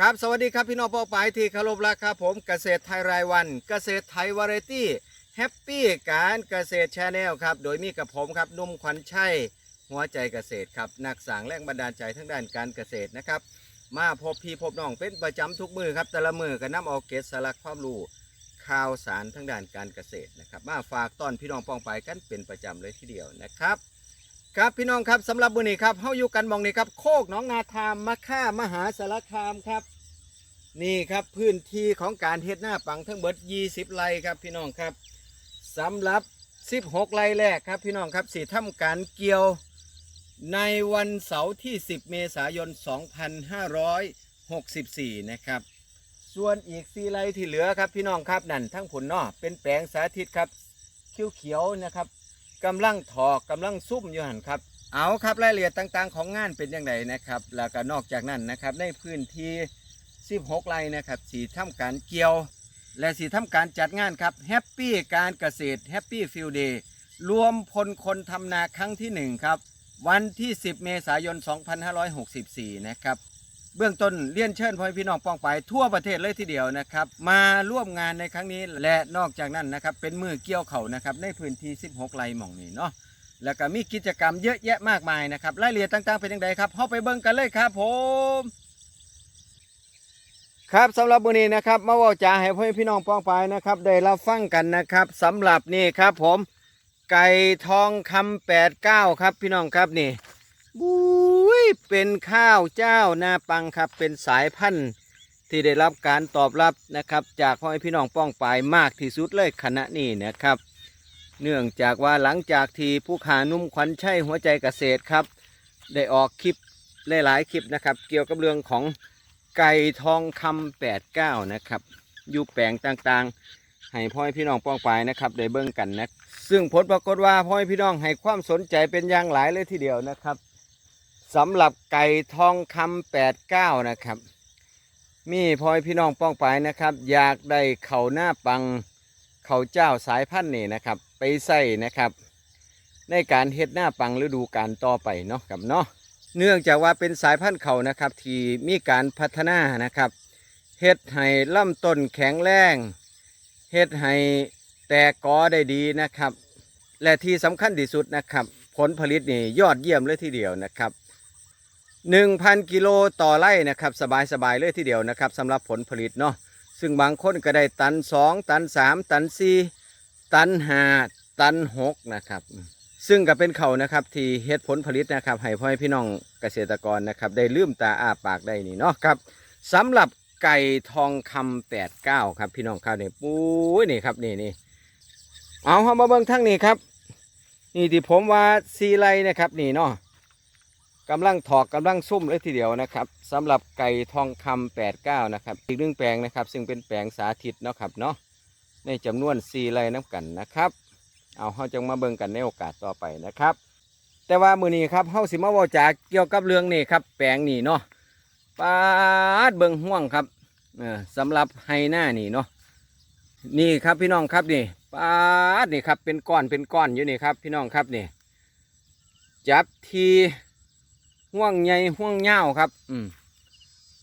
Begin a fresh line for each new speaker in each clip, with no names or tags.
ครับสวัสดีครับพี่น้องพ่อปายที่เคารพรักครับผมเกษตรไทยรายวัน เกษตรไทยวาไรตี้แฮปปี้การเกษตรชาแนลครับโดยมีกับผมครับนุ่มขวัญชัยหัวใจเกษตรครับนักสร้างแรงบันดาลใจทั้งด้านการเกษตรนะครับ มาพบพี่พบน้องเป็นประจำทุกมือครับแต่ละมือก็นำเอาเกษสาระความรู้ข่าวสารทั้งด้านการเกษตรนะครับ มาฝากต้อนพี่น้องปองไปกันเป็นประจำเลยทีเดียวนะครับ ครับพี่น้องครับสำหรับมื้อนี้ครับเฮาอยู่กันมองนี้ครับโคกหนองนาทามมะค่ามหาสารคามครับ นี่ครับพื้นที่ของการเฮ็ดหน้าปังทั้งเบิด 20 ไร่ครับพี่น้องครับสำหรับ 16 ไร่แรกครับพี่น้องครับสีทำการเกี่ยวในวันเสาร์ที่ 10 เมษายน 2564 นะครับ ส่วนอีก4ไร่ที่เหลือครับพี่น้องครับนั่นทั้งผลนาะเป็นแปลงสาธิตครับเขียวๆนะครับ กำลังถอกกำลังซุ่มอยู่หันครับ เอาครับรายละเอียดต่างๆ ของงานเป็นอย่างไรนะครับ แล้วก็นอกจากนั้นนะครับในพื้นที่ 16 ไร่นะครับสีทำการเกี่ยว และสีทำการจัดงานครับแฮปปี้การเกษตรแฮปปี้ฟิลเดย์รวมพลคนทำนาครั้งที่ 1 ครับ วันที่ 10 เมษายน 2564 นะครับ เบื้องต้นเรียนเชิญพ่อแม่พี่น้องป้องไปทั่วประเทศเลยทีเดียวนะครับ มาร่วมงานในครั้งนี้และนอกจากนั้นนะครับ เป็นมือเกี่ยวเขานะครับในพื้นที่ 16 ไร่หม่องนี้เนาะแล้วก็มีกิจกรรมเยอะแยะมากมายนะครับรายละเอียดต่างๆเป็นยังไงครับเข้าไปเบิ่งกันเลยครับผมครับสำหรับวันนี้นะครับมาว่าจาให้พ่อแม่พี่น้องป้องไปนะครับ ได้รับฟังกันนะครับสำหรับนี่ครับผมไก่ทองคำแปดเก้าครับพี่น้องครับนี่บุ้ ยเป็นข้าวเจ้านาปังครับ เป็นสายพันธุ์ที่ได้รับการตอบรับนะครับ จากพ่อแม่พี่น้องป้องปายมากที่สุดเลยขณะนี้นะครับ เนื่องจากว่าหลังจากที่ผู้ขานุ่มขวัญชัยหัวใจเกษตรครับ ได้ออกคลิปหลายๆคลิปนะครับ เกี่ยวกับเรื่องของไก่ทองคำแปดเก้านะครับอยู่แปลงต่างๆ ให้พ่อแม่พี่น้องป้องปายนะครับได้เบิ่งกันนะซึ่งผลปรากฏว่าพ่อแม่พี่น้องให้ความสนใจเป็นอย่างหลายเลยทีเดียวนะครับ สำหรับไก่ทองคำแปดเก้านะครับ มีพ่อแม่พี่น้องป้องไปนะครับ อยากได้เข่าหน้าปังเข่าเจ้าสายพันธุ์นี่นะครับ ไปใส่นะครับ ในการเฮ็ดหน้าปังฤดูกาลต่อไปเนาะครับเนาะเนื่องจากว่าเป็นสายพันธุ์เขานะครับ ที่มีการพัฒนานะครับเฮ็ดให้ลำต้นแข็งแรงเฮ็ดให้แตกกอได้ดีนะครับ และที่สำคัญที่สุดนะครับ ผลผลิตนี่ยอดเยี่ยมเลยทีเดียวนะครับ 1,000 กิโลต่อไร่นะครับสบายๆเลยทีเดียวนะครับสำหรับผลผลิตเนาะซึ่งบางคนก็ได้ตัน 2 ตัน 3 ตัน 4 ตัน 5 ตัน 6 นะครับ ซึ่งก็เป็นเขานะครับที่เฮ็ดผลผลิตนะครับให้พ่อแม่พี่น้องเกษตรกรนะครับได้ลืมตาอ้าปากได้นี่เนาะครับสำหรับไก่ทองคำแปดเก้าครับพี่น้องครับนี่ปุ้ยนี่ครับนี่นี่เอาเข้ามาเบิ่งทั้งนี้ครับ นี่ที่ผมว่าซีไรนะครับนี่เนาะ กำลังถอกกำลังซุ่มเลยทีเดียวนะครับสำหรับไก่ทองคำแปดเก้านะครับอีกหนึ่งแปลงนะครับ ซึ่งเป็นแปลงสาธิตเนาะครับเนาะในจำนวนซีไร่น้ำกันนะครับ เอาเฮาจังมาเบิ่งกันในโอกาสต่อไปนะครับ แต่ว่ามื้อนี้ครับเฮาสิมาเว้าจากเกี่ยวกับเรื่องนี้ครับแปลงนี่เนาะปาดเบิ่งห่วงครับเออสำหรับไฮหน้านี่เนาะนี่ครับพี่น้องครับนี่ปาดนี่ครับเป็นก้อนเป็นก้อนอยู่นี่ครับพี่น้องครับนี่จับที ห่วงใหญ่ห่วงยาครับ อืม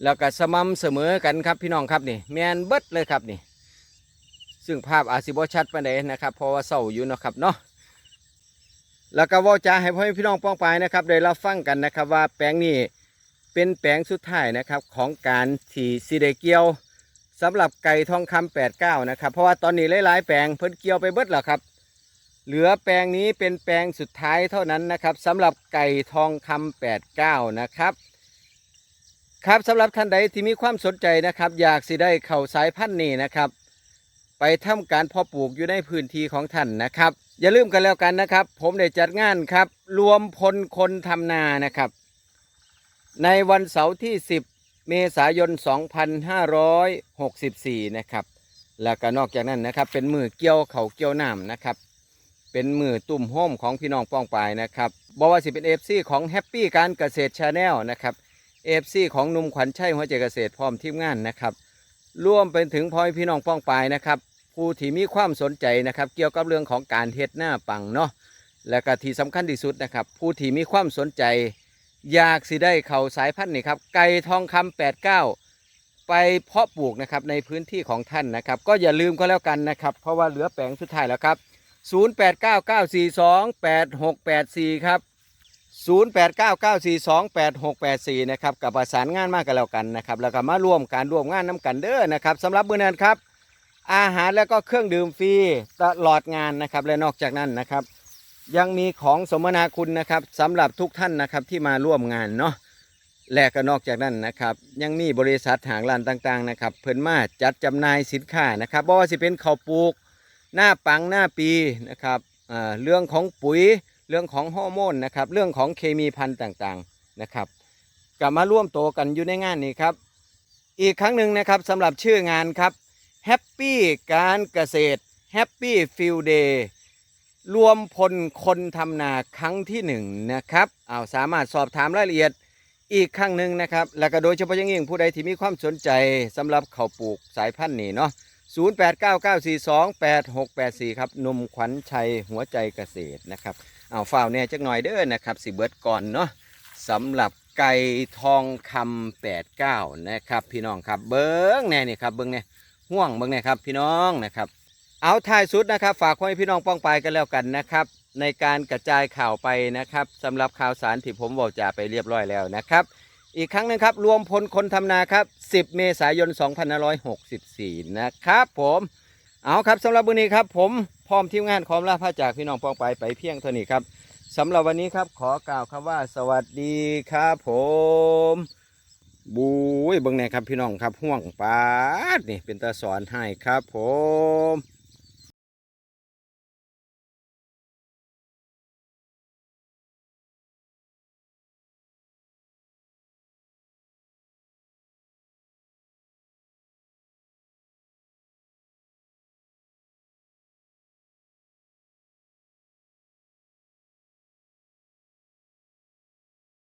แล้วก็สม่ำเสมอกันครับพี่น้องครับนี่แมนเบิดเลยครับนี่ ซึ่งภาพอาจสิบชัดปานใดนะครับ เพราะว่าเศร้าอยู่นะครับเนาะแล้วก็ว่าจาให้พ่อพี่น้องป้องปายนะครับได้รับฟังกันนะครับว่าแปลงนี้เป็นแปลงสุดท้ายนะครับของการที่สิได้เกียวสำหรับไก่ทองคำ89นะครับ เพราะว่าตอนนี้หลายๆแปลงเพิ่นเกี่ยวไปเบิดแล้วครับ เหลือแปลงนี้เป็นแปลงสุดท้ายเท่านั้นนะครับสำหรับไก่ทองคำ89 นะครับ ครับสำหรับท่านใดที่มีความสนใจนะครับ อยากสิได้เข่าสายพันธุ์นี้นะครับ ไปทำการเพาะปลูกอยู่ในพื้นที่ของท่านนะครับ อย่าลืมกันแล้วกันนะครับ ผมได้จัดงานครับ รวมพลคนทำนานะครับ ในวันเสาร์ที่ 10 เมษายน 2564 นะครับแล้วก็นอกจากนั้นนะครับ เป็นมือเกี่ยวเขาเกี่ยวน้ำนะครับ เป็นมือตุ่มโฮมของพี่น้องป้องปายนะครับบอกว่าสิเป็นเอฟซีของแฮปปี้การเกษตรชาแนลนะครับเอฟซีของนุ่มขวัญชัยหัวใจเกษตรพร้อมทีมงานนะครับร่วมไปถึงพ่อแม่พี่น้องป้องปายนะครับผู้ที่มีความสนใจนะครับ เกี่ยวกับเรื่องของการเฮ็ดหน้าปังเนาะและก็ที่สำคัญที่สุดนะครับ ผู้ที่มีความสนใจ อยากสิได้เขาสายพันธุ์นี่ครับไก่ทองคำ89 ไปเพาะปลูกนะครับในพื้นที่ของท่านนะครับ ก็อย่าลืมก็แล้วกันนะครับ เพราะว่าเหลือแปลงสุดท้ายแล้วครับ 0899428684 ครับ 0899428684 นะครับกับประสานงานมากกันแล้วกันนะครับ แล้วก็มาร่วมการร่วมงานน้ำกันเด้อนะครับสำหรับมื้อนั้นครับ อาหารแล้วก็เครื่องดื่มฟรีตลอดงานนะครับ และนอกจากนั้นนะครับ ยังมีของสมนาคุณนะครับสำหรับทุกท่านนะครับที่มาร่วมงานเนาะและก็นอกจากนั้นนะครับ ยังมีบริษัทหางร้านต่างๆนะครับ เพิ่นมาจัดจำหน่ายสินค้านะครับบ่ว่าสิเป็นข้าวปลูก หน้าปังหน้าปีนะครับเรื่องของปุ๋ยเรื่องของฮอร์โมนนะครับเรื่องของเคมีพันธุ์ต่างๆนะครับกลับมาร่วมโตกันอยู่ในงานนี้ครับ อีกครั้งหนึ่งนะครับสำหรับชื่องานครับ Happy การเกษตร Happy Field Day รวมพลคนทำนาครั้งที่หนึ่งนะครับเอาสามารถสอบถามรายละเอียดอีกครั้งหนึ่งนะครับ แล้วก็โดยเฉพาะอย่างยิ่งผู้ใดที่มีความสนใจสำหรับข้าวปลูกสายพันธุ์นี้เนาะ 0899428684 ครับหนุ่มขวัญชัยหัวใจเกษตรนะครับเอาฝ้าวเนี่ยจักหน่อยเด้อนะครับสิเบิร์ดก่อนเนาะสำหรับไก่ทองคำ89 นะครับ พี่น้องครับเบิ้งแน่นี่ครับเบิ้งเนี่ยห่วงเบิ้งเนี่ยครับพี่น้องนะครับ เอาท้ายสุดนะครับ ฝากไว้พี่น้องป้องไปกันแล้วกันนะครับ ในการกระจายข่าวไปนะครับสำหรับข่าวสารที่ผมบอกจะไปเรียบร้อยแล้วนะครับ อีกครั้งหนึงครับ รวมพลคนทำนาครับ 10 เมษายน 2564 นะครับผมเอาครับสำหรับวันนี้ครับ ผมพร้อมทีมงานขอมลาพระจากพี่น้องป้องไปไปเพียงเท่านี้ครับสำหรับวันนี้ครับขอกล่าวคำว่าสวัสดีครับผมบุ้ยเบิ่งแหน่ครับพี่น้องครับห่วงปาดนี่เป็นตาสอนให้ครับผม